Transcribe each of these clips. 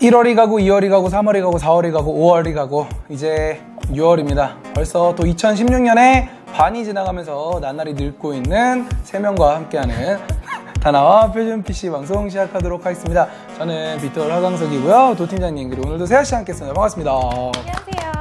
1월이 가고 2월이 가고 3월이 가고 4월이 가고 5월이 가고 이제 6월입니다. 벌써 또 2016년에 반이 지나가면서 나날이 늙고 있는 세 명과 함께하는 다나와 표준 PC 방송 시작하도록 하겠습니다. 저는 빅돌 하강석이고요. 도 팀장님 그리고 오늘도 세아 씨 함께했습니다. 반갑습니다. 안녕하세요.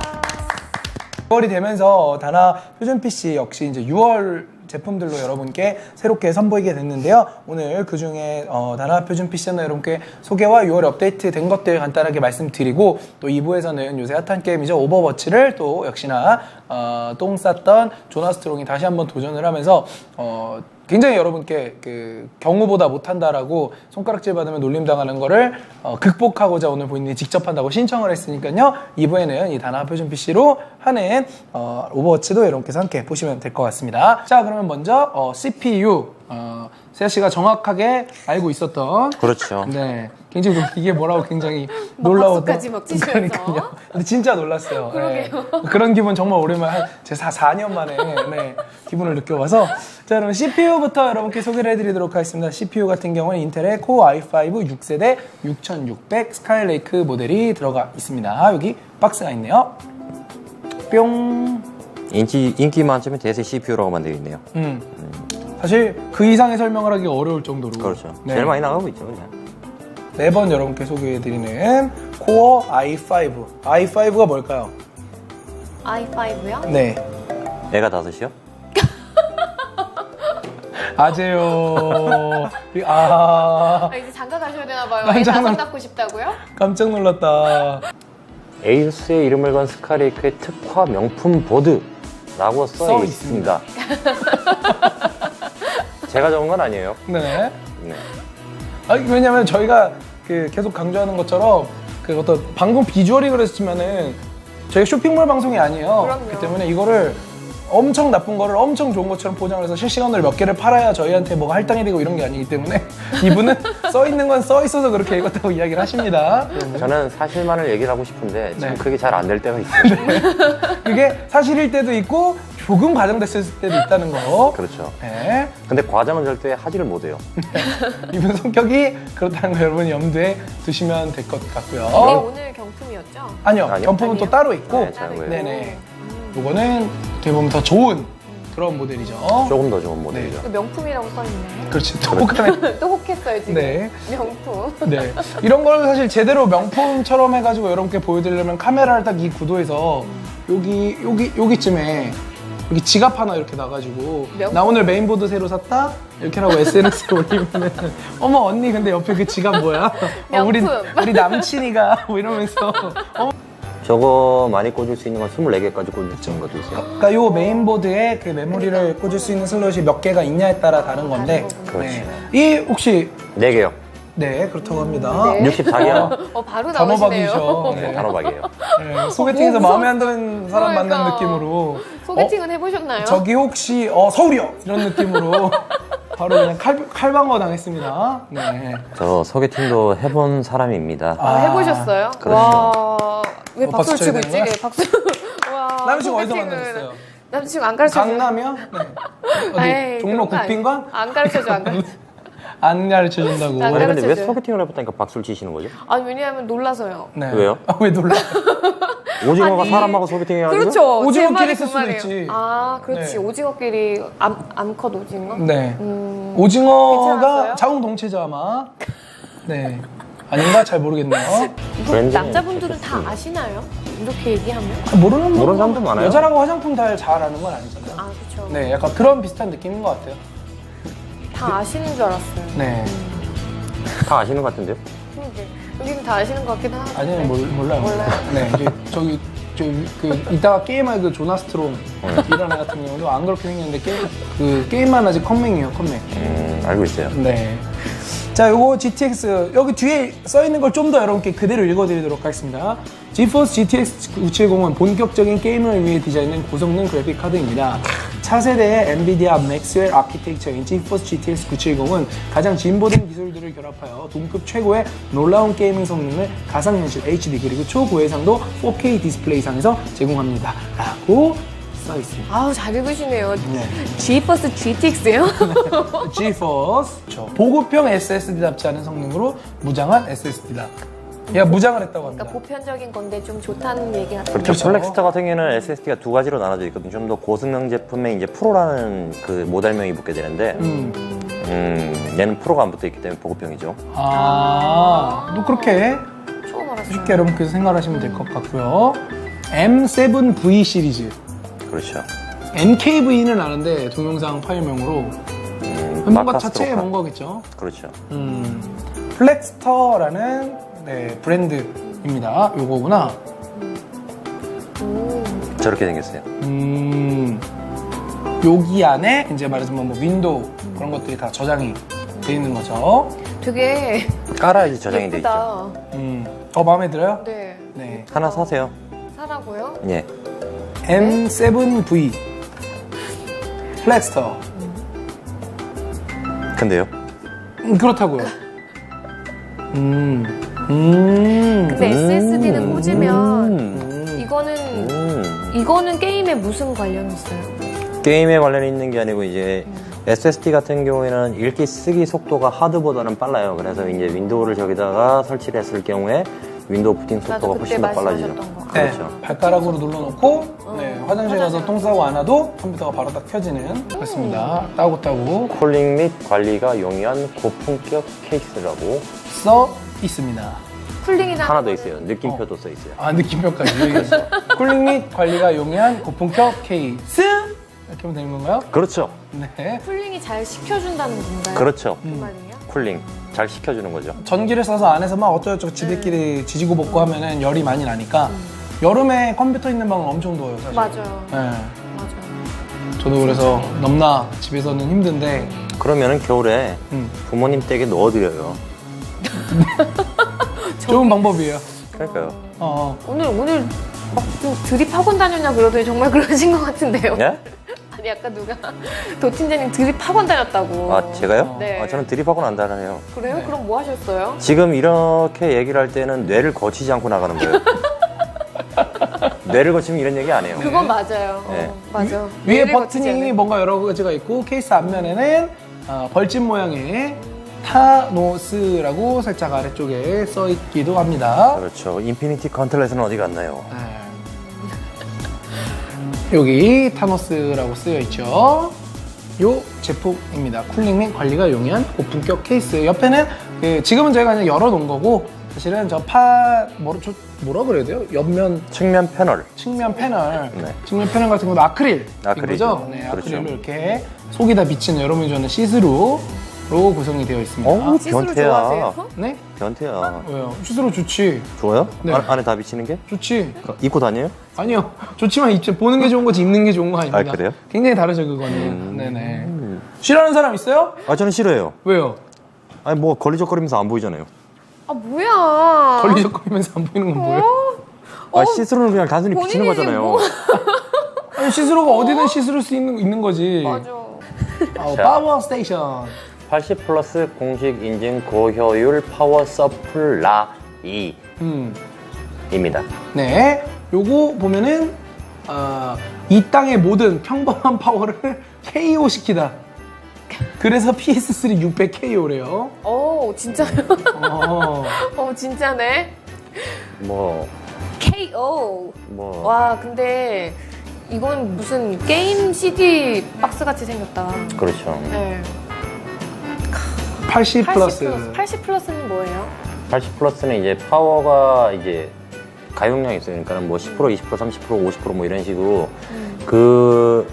6월이 되면서 다나 표준 PC 역시 이제 6월 제품들로 여러분께 새롭게 선보이게 됐는데요. 오늘 그 중에 어, 다나 표준 PC는 여러분께 소개와 6월 업데이트 된 것들 간단하게 말씀드리고 또 2부에서는 요새 핫한 게임이죠. 오버워치를 또 역시나 어, 똥 쌌던 조나 스트롱이 다시 한번 도전을 하면서 어, 굉장히 여러분께 그 경우보다 못한다라고 손가락질 받으면 놀림 당하는 거를 어, 극복하고자 오늘 본인이 직접 한다고 신청을 했으니까요. 2부에는 이 단아 표준 PC로 하는 어, 오버워치도 여러분께서 함께 보시면 될 것 같습니다. 자, 그러면 먼저 어, CPU 어, 세아 씨가 정확하게 알고 있었던 그렇죠. 네. 굉장히 놀- 이게 뭐라고 굉장히 막 놀라웠던 박수까지 막 치시면서. 그러니까요. 근데 진짜 놀랐어요. 네. 그러게요. 그런 기분 정말 오랜만에 한제 4년 만에 네, 기분을 느껴봐서 자 그럼 CPU부터 여러분께 소개를 해드리도록 하겠습니다. CPU 같은 경우는 인텔의 코어 i5 6세대 6600 스카이레이크 모델이 들어가 있습니다. 여기 박스가 있네요. 뿅. 인기, 인기 만점의 대세 CPU라고만 되어 있네요. 음. 사실 그 이상의 설명을 하기 어려울 정도로 그렇죠. 네. 제일 많이 나가고 있죠, 그냥. 매번 여러분께 소개해드리는 코어 i5. i5가 뭘까요? i5요? 네. 애가 다섯이요? 아재요. 아, 아, 이제 장가 가셔야 되나 봐요. 깜짝 애 다섯 놀- 낳고 싶다고요? 깜짝 놀랐다. 에이수스의 이름을 건 스카레이크의 특화 명품 보드라고 써, 써 있습니다. 제가 적은 건 아니에요. 네. 네. 아니, 왜냐면 저희가 그 계속 강조하는 것처럼 그 어떤 방송 비주얼이 그랬지만은 저희가 쇼핑몰 방송이 아니에요. 그럼요. 그렇기 때문에 이거를 엄청 나쁜 거를 엄청 좋은 것처럼 포장을 해서 실시간으로 몇 개를 팔아야 저희한테 뭐가 할당이 되고 이런 게 아니기 때문에 이분은 써 있는 건 써 있어서 그렇게 읽었다고 이야기를 하십니다. 저는 사실만을 얘기를 하고 싶은데 참 네. 그게 잘 안 될 때가 있어요. 그게 사실일 때도 있고 조금 과장됐을 때도 있다는 거. 그렇죠. 네. 근데 과장은 절대 하지를 못해요. 이분 성격이 그렇다는 거 여러분 염두에 두시면 될 것 같고요. 이게 네, 오늘 경품이었죠? 아니요, 아니요. 경품은 또 아니요? 따로 있고, 네, 잘 보여요. 네네. 음. 이거는 어떻게 보면 더 좋은 그런 모델이죠. 조금 더 좋은 모델이죠. 그 명품이라고 써있네. 그렇지, 또 혹하네. 또 혹했어요, 지금. 네. 명품. 네. 이런 걸 사실 제대로 명품처럼 해가지고 여러분께 보여드리려면 카메라를 딱 이 구도에서 여기, 여기, 여기쯤에 여기 지갑 하나 이렇게 놔가지고 명품. 나 오늘 메인보드 새로 샀다? 이렇게 하고 SNS에 올리면은 어머 언니 근데 옆에 그 지갑 뭐야? 어, 우리, 명품. 우리 남친이가 뭐 이러면서 어, 저거 많이 꽂을 수 있는 건 24개까지 꽂을 수 있는 것도 있어요. 그러니까 요 메인보드에 그 메모리를 꽂을 수 있는 슬롯이 몇 개가 있냐에 따라 다른 건데 그렇지. 네. 이 혹시 4개요. 네 그렇다고 합니다 네. 64개요. 어, 바로 나오시네요. 단호박이셔 네, 네. 단호박이에요. 네, 소개팅에서 어, 뭐 마음에 안 드는 사람 그러니까. 만난 느낌으로 소개팅은 해보셨나요? 어, 저기 혹시 어 서울이요 이런 느낌으로 바로 그냥 칼, 칼방어 당했습니다 네. 저 소개팅도 해본 사람입니다. 아, 해보셨어요? 그렇죠. 와, 왜 어, 박수를 박수 쳐야 치고 있지? 되는 네, 박수. 와, 남친 어디서 소개팅은- 만나셨어요? 남친 안 가르쳐 강남이요? 네. 어디 에이, 종로 국빈관? 안 가르쳐 줘, 안 가르쳐. 안 가르쳐 준다고 안 아니 근데 왜 가르쳐줘요. 소개팅을 해봤다니까 박수를 치시는 거죠? 아니, 왜냐하면 놀라서요. 네. 왜요? 아, 왜 놀라? 오징어가 아니, 사람하고 소개팅 해가지고 그렇죠. 오징어끼리 그 수도 말이에요. 있지. 아, 그렇지. 네. 오징어끼리 암, 암컷 오징어? 네. 음, 오징어가 괜찮았어요? 자웅동체죠 아마. 네. 아닌가 잘 모르겠네요. 남자분들은 다 좋겠습니다. 아시나요? 이렇게 얘기하면? 모르는 분- 모르는 사람도 많아요. 여자라고 화장품 잘잘 아는 건 아니잖아요. 아, 그렇죠. 네, 약간 그런 비슷한 느낌인 것 같아요. 다 아시는 줄 알았어요. 네. 다 아시는 것 같은데요? 그러게. 여기는 다 아시는 것 같기도 하고. 아니면 몰, 몰라요. 몰라요. 네, 이제 저기 저그 이따가 게임할 그 조나 스트롬 이런 애 같은 경우도 안 그렇게 생겼는데 게임 그 게임만 아직 컴맹이에요, 컴맹. 음 알고 있어요. 네. 자, 요거 GTX 여기 뒤에 써 있는 걸 좀 더 여러분께 그대로 읽어드리도록 하겠습니다. GeForce GTX 970은 본격적인 게임을 위해 디자인된 고성능 그래픽 카드입니다. 차세대의 엔비디아 맥스웰 아키텍처인 GeForce GTX 970은 가장 진보된 기술들을 결합하여 동급 최고의 놀라운 게이밍 성능을 가상현실 HD 그리고 초고해상도 4K 디스플레이상에서 제공합니다. 라고 써 있습니다. 아우, 잘 읽으시네요. 네. G버스 GTX요? GeForce 그렇죠. 보급형 SSD답지 않은 성능으로 무장한 SSD다. 얘가 무장을 했다고 합니다. 그러니까 보편적인 건데 좀 좋다는 얘기 같은 그렇죠. 그렇죠. 플렉스터 같은 경우에는 SSD가 두 가지로 나눠져 있거든요. 좀 더 고성능 제품에 이제 프로라는 그 모델명이 붙게 되는데, 음. 음, 얘는 프로가 안 붙어 있기 때문에 보급형이죠. 아, 또 그렇게 처음 알았어요. 쉽게 여러분께서 생각하시면 될 것 같고요. M7V 시리즈. 그렇죠. NKV는 아는데 동영상 파일명으로 음, 뭔가. 자체의 뭔가겠죠. 그렇죠. 음, 플렉스터라는 네, 브랜드입니다. 요거구나. 음. 저렇게 생겼어요. 음, 여기 안에 이제 말하자면 뭐 윈도우 그런 것들이 다 저장이 돼 있는 거죠. 되게 깔아야지 저장이 돼 있죠. 예쁘다. 음, 어 마음에 들어요? 네. 네. 하나 사세요. 사라고요? 예. M7V 플렉스터. 근데요? 음, 그렇다고요. 음, 음, 근데 SSD는 꽂으면 음. 이거는 음. 이거는 게임에 무슨 관련이 있어요? 게임에 관련이 있는 게 아니고 이제 SSD 같은 경우에는 읽기 쓰기 속도가 하드보다는 빨라요. 그래서 이제 윈도우를 저기다가 설치를 했을 경우에 윈도우 부팅 속도가 그때 훨씬 더 빨라지죠. 말씀하셨던 거. 네, 그렇죠. 발가락으로 눌러놓고 어, 네, 화장실 가서 똥 싸고 안 와도 컴퓨터가 바로 딱 켜지는 그렇습니다. 따고 따고 콜링 및 관리가 용이한 고품격 케이스라고 써 있습니다. 쿨링이나 하나 더 있어요. 느낌표도 써 있어요. 아 느낌표까지 쿨링 및 관리가 용이한 고품격 케이스 이렇게 하면 되는 건가요? 그렇죠. 네. 쿨링이 잘 식혀준다는 건가요? 그렇죠. 그 말이에요? 쿨링 잘 식혀주는 거죠. 전기를 써서 안에서 막 어쩌고저쩌고 지들끼리 지지고 볶고 하면은 열이 많이 나니까 여름에 컴퓨터 있는 방은 엄청 더워요 사실. 맞아요. 네. 맞아요. 저도 그래서 넘나 집에서는 힘든데 그러면은 겨울에 음, 부모님 댁에 넣어드려요. 좋은 방법이에요. 그러니까요. 어, 오늘 오늘 막좀 드립 학원 다녔냐 그러더니 정말 그러신 것 같은데요. 예? 아니 아까 누가 도팀장님 드립 학원 다녔다고. 아 제가요? 네. 아, 저는 드립하고는 안 달아요. 그래요? 네. 그럼 뭐 하셨어요? 지금 이렇게 얘기를 할 때는 뇌를 거치지 않고 나가는 거예요. 뇌를 거치면 이런 얘기 안 해요. 그건 맞아요. 네. 어, 맞아. 위에 거치지 버튼이. 뭔가 여러 가지가 있고 케이스 앞면에는 어, 벌집 모양의 타노스라고 살짝 아래쪽에 써 있기도 합니다. 그렇죠. 인피니티 컨트롤에서는 어디 갔나요? 네. 여기 타노스라고 쓰여 있죠. 요 제품입니다. 쿨링 및 관리가 용이한 고품격 케이스. 옆에는 그 지금은 저희가 그냥 열어놓은 거고 사실은 저 파 뭐라 저 뭐라 그래야 돼요? 옆면 측면 패널. 측면 패널, 네. 측면 패널 같은 것도 아크릴, 아크릴이죠. 거죠? 네, 그렇죠. 아크릴로 이렇게 속이 다 비치는 여러분이 좋아하는 시스루 로 구성이 되어 있습니다. 어우, 시스루 변태야. 좋아하세요? 네? 변태야. 왜요? 시스루 좋지, 좋아요? 네. 안, 안에 다 비치는 게? 좋지. 입고 다녀요? 아니요, 좋지만 입체 보는 게 좋은 거지 입는 게 좋은 거 아닙니다. 아, 그래요? 굉장히 다르죠 그거는. 네네. 싫어하는 사람 있어요? 아 저는 싫어해요. 왜요? 아니 뭐 걸리적거리면서 안 보이잖아요. 아 뭐야? 걸리적거리면서 안 보이는 건 뭐예요? 아 시스루는 그냥 단순히 비치는 본인이 거잖아요. 뭐- 아니, 시스루가 어디든 시스루 수 있는, 있는 거지. 맞아. 아, 자. 파워 스테이션. 80 플러스 공식 인증 고효율 파워 서플라이입니다. 음. 네, 요거 보면은 어, 이 땅의 모든 평범한 파워를 KO 시키다. 그래서 PS3 600KO래요. 오 진짜요? 어, 어 진짜네. 뭐 KO. 뭐. 와 근데 이건 무슨 게임 CD 박스 같이 생겼다. 그렇죠. 네. 80 플러스. 80 플러스는 뭐예요? 80 플러스는 이제 파워가 이제 가용량이 있어요. 그러니까 뭐 10%, 20%, 30%, 50%뭐 이런 식으로 그,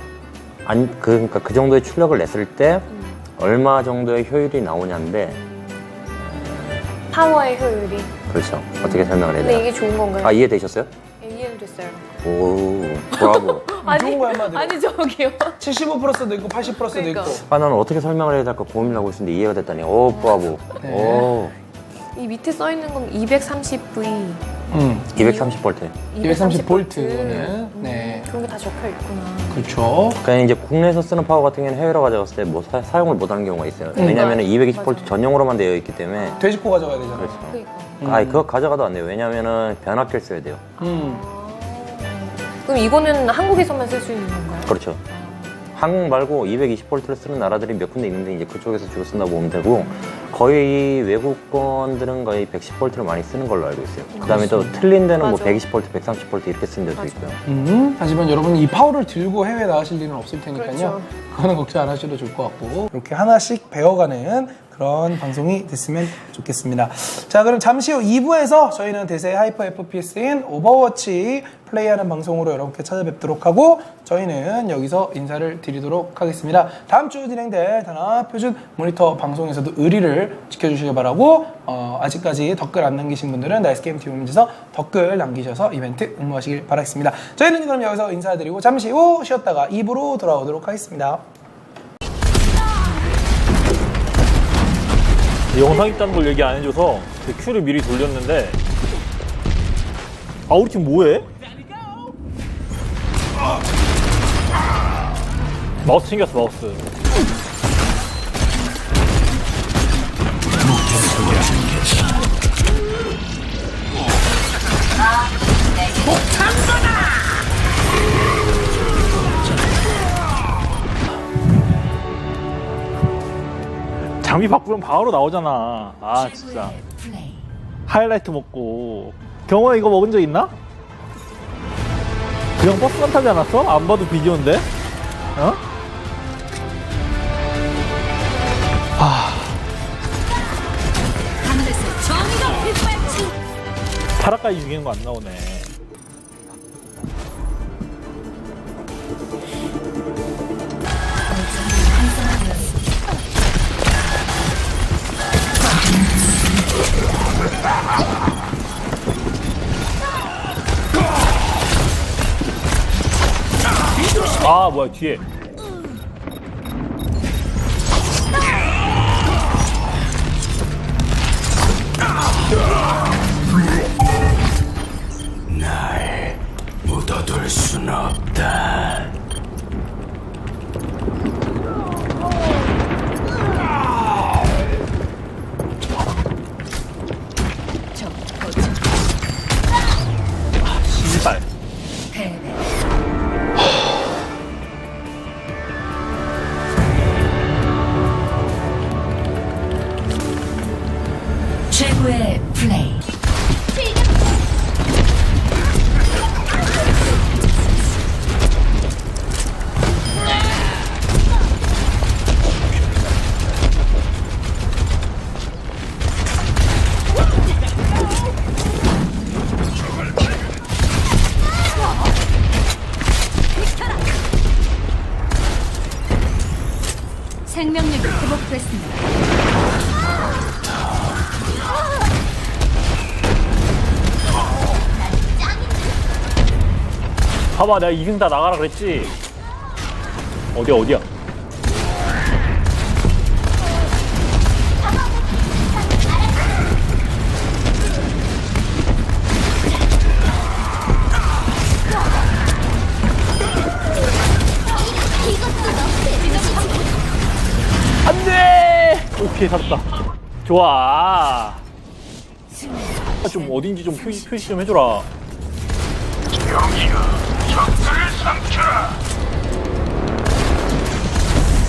안, 그, 그러니까 그 정도의 출력을 냈을 때 얼마 정도의 효율이 나오냐인데, 파워의 효율이. 그렇죠. 어떻게 설명을 해야 근데 되나? 이게 좋은 건가요? 아, 이해되셨어요? 예, 이해는 됐어요. 오, 브라보. 좋은 거야, 한마디로. 아니 저기요. 75 플러스도 있고 80 플러스도 그러니까. 있고. 아, 나는 어떻게 설명을 해야 될까 고민을 하고 있었는데 이해가 됐다니. 오, 브라보. 네. 오, 이 밑에 써 있는 건 230V. 음. 230 볼트. 230 볼트는 네. 그런 게 다 적혀 있구나. 그렇죠. 그러니까 이제 국내에서 쓰는 파워 같은 경우는 해외로 가져갔을 때 뭐 사용을 못하는 경우가 있어요. 왜냐하면 220 볼트 맞아. 전용으로만 되어 있기 때문에. 돼지코 가져가야 되잖아. 그렇죠. 그러니까. 음. 아, 그거 가져가도 안 돼요. 왜냐면은 변압기를 써야 돼요. 음. 그럼 이거는 한국에서만 쓸 수 있는 건가요? 그렇죠. 한국 말고 220볼트를 쓰는 나라들이 몇 군데 있는데 이제 그쪽에서 주로 쓴다고 보면 되고 거의 외국 건들은 거의 110V를 많이 쓰는 걸로 알고 있어요. 그다음에 또 틀린 데는 뭐 맞아. 120V, 130V 이렇게 쓰는 데도 맞아. 있고요. 음, 하지만 여러분 이 파워를 들고 해외 나가실 일은 없을 테니까요. 그렇죠. 그거는 걱정 안 하셔도 좋을 것 같고 이렇게 하나씩 배워가는 그런 방송이 됐으면 좋겠습니다. 자, 그럼 잠시 후 2부에서 저희는 대세 하이퍼 FPS인 오버워치 플레이하는 방송으로 여러분께 찾아뵙도록 하고 저희는 여기서 인사를 드리도록 하겠습니다. 다음 주 진행될 단합 표준 모니터 방송에서도 의리를 지켜주시기 바라고 어, 아직까지 댓글 안 남기신 분들은 나이스게임 TV 홈에서 댓글 남기셔서 이벤트 응모하시길 바라겠습니다. 저희는 그럼 여기서 인사드리고 잠시 후 쉬었다가 2부로 돌아오도록 하겠습니다. 영상 있다는 걸 얘기 안 해줘서 그 큐를 미리 돌렸는데. 아 우리 팀 뭐해? 마우스 챙겼어 마우스 장비 바꾸면 바로 나오잖아 아 진짜 하이라이트 먹고 경호야 이거 먹은 적 있나? 그냥 버스만 타지 않았어? 안 봐도 비디오인데? 어? 파라까지 죽이는 거 안 나오네 아 뭐야 뒤에 묻어둘 순 없다. 최고 봐봐 내가 2등 다 나가라 그랬지? 어디야 어디야? 안돼! 오케이 살았다. 좋아. 아, 좀 어딘지 좀 표시, 표시 좀 해줘라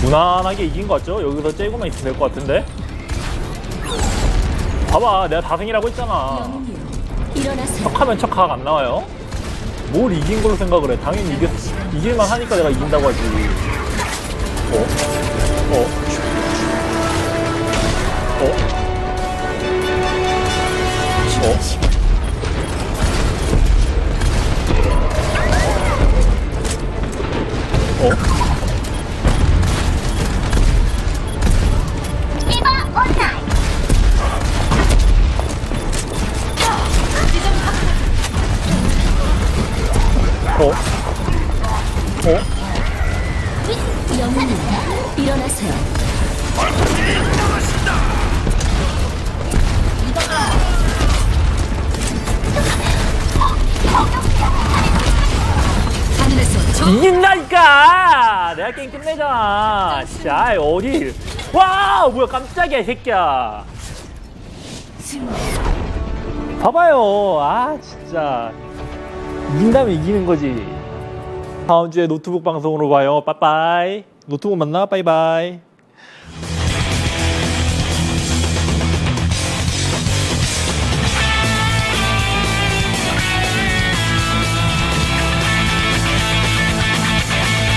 무난하게 이긴 것 같죠? 여기서 째고만 있으면 될 것 같은데? 봐봐, 내가 다승이라고 했잖아. 척하면 척학 안 나와요? 뭘 이긴 걸로 생각을 해? 당연히 이겼, 이길만 하니까 내가 이긴다고 하지. 어? 어? 어? 어? 어? 자, 어디? 와, 뭐야, 깜짝이야, 이 새끼야. 봐봐요. 아, 진짜. 이긴다면 이기는 거지. 다음 주에 노트북 방송으로 봐요. 빠빠이. 노트북 만나? 빠이빠이.